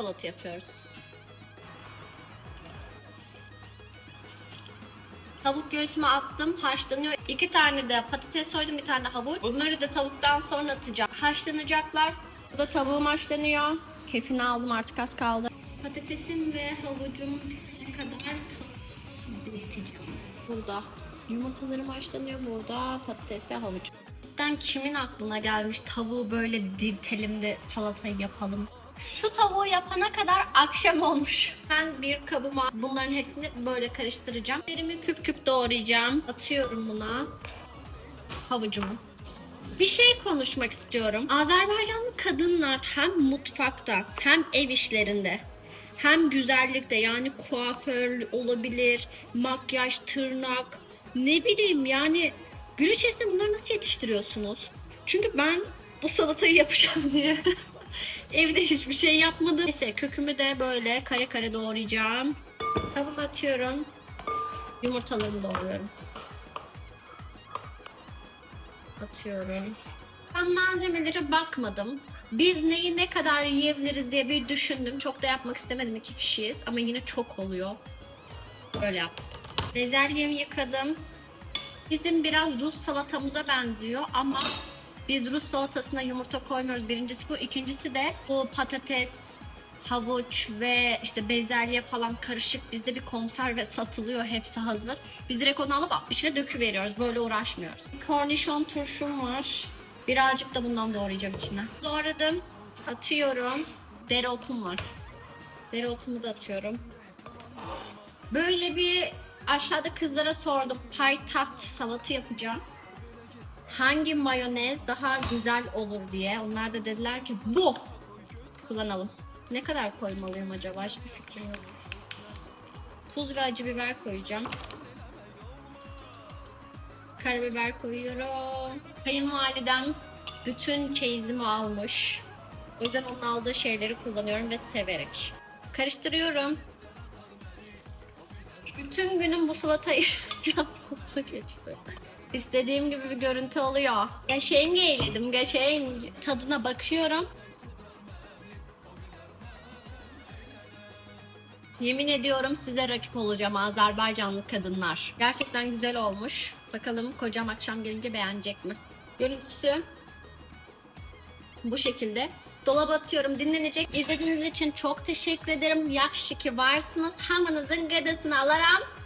salata yapıyoruz. Tavuk göğsüme attım, haşlanıyor. İki tane de patates soydum, bir tane de havuç. Bunları da tavuktan sonra atacağım. Haşlanacaklar. Bu da tavuğum haşlanıyor. Kefini aldım artık az kaldı. Patatesim ve havucum ne kadar bekleyeceğim. Burada. Yumurtalarım haşlanıyor burada. Patates ve havuç. Cidden kimin aklına gelmiş tavuğu böyle divtelimde salatayı yapalım. Şu tavuğu yapana kadar akşam olmuş. Ben bir kabıma bunların hepsini böyle karıştıracağım. Derimi küp küp doğrayacağım. Atıyorum buna havucumu. Bir şey konuşmak istiyorum. Azerbaycanlı kadınlar hem mutfakta hem ev işlerinde hem güzellikte yani kuaför olabilir, makyaj, tırnak ne bileyim yani gün içerisinde bunları nasıl yetiştiriyorsunuz? Çünkü ben bu salatayı yapacağım diye evde hiçbir şey yapmadım. Neyse kökümü de böyle kare kare doğrayacağım. Tavuk atıyorum. Yumurtalarımı doğruyorum. Atıyorum. Ben malzemelere bakmadım. Biz neyi ne kadar yiyebiliriz diye bir düşündüm. Çok da yapmak istemedim iki kişiyiz ama yine çok oluyor. Öyle yap. Bezelyemi yıkadım. Bizim biraz Rus salatamıza benziyor ama biz Rus salatasına yumurta koymuyoruz. Birincisi bu. ikincisi de bu patates, havuç ve işte bezelye falan karışık. Bizde bir konserve satılıyor. Hepsi hazır. Biz direkt onu alıp içine döküveriyoruz. Böyle uğraşmıyoruz. Kornişon turşum var. Birazcık da bundan doğrayacağım içine. Doğradım. Atıyorum. Dereotum var. Dereotumu da atıyorum. Böyle bir aşağıda kızlara sordum. Paytaht salatı yapacağım. Hangi mayonez daha güzel olur diye. Onlar da dediler ki bu kullanalım. Ne kadar koymalıyım acaba? Hiçbir fikrim yok. Tuz ve acı biber koyacağım. Karabiber koyuyorum. Kayınvalidem bütün çeyizimi almış. O yüzden onun aldığı şeyleri kullanıyorum ve severek. Karıştırıyorum. Bütün günüm bu salatayı yapmakla geçti. İstediğim gibi bir görüntü oluyor. Geçeyim yeğledim, geçeyim. Tadına bakıyorum. Yemin ediyorum size rakip olacağım Azerbaycanlı kadınlar. Gerçekten güzel olmuş. Bakalım kocam akşam gelince beğenecek mi? Görüntüsü bu şekilde. Dolaba atıyorum dinlenecek. İzlediğiniz için çok teşekkür ederim. Yaxşı ki varsınız. Hamınızın gadasını alırım.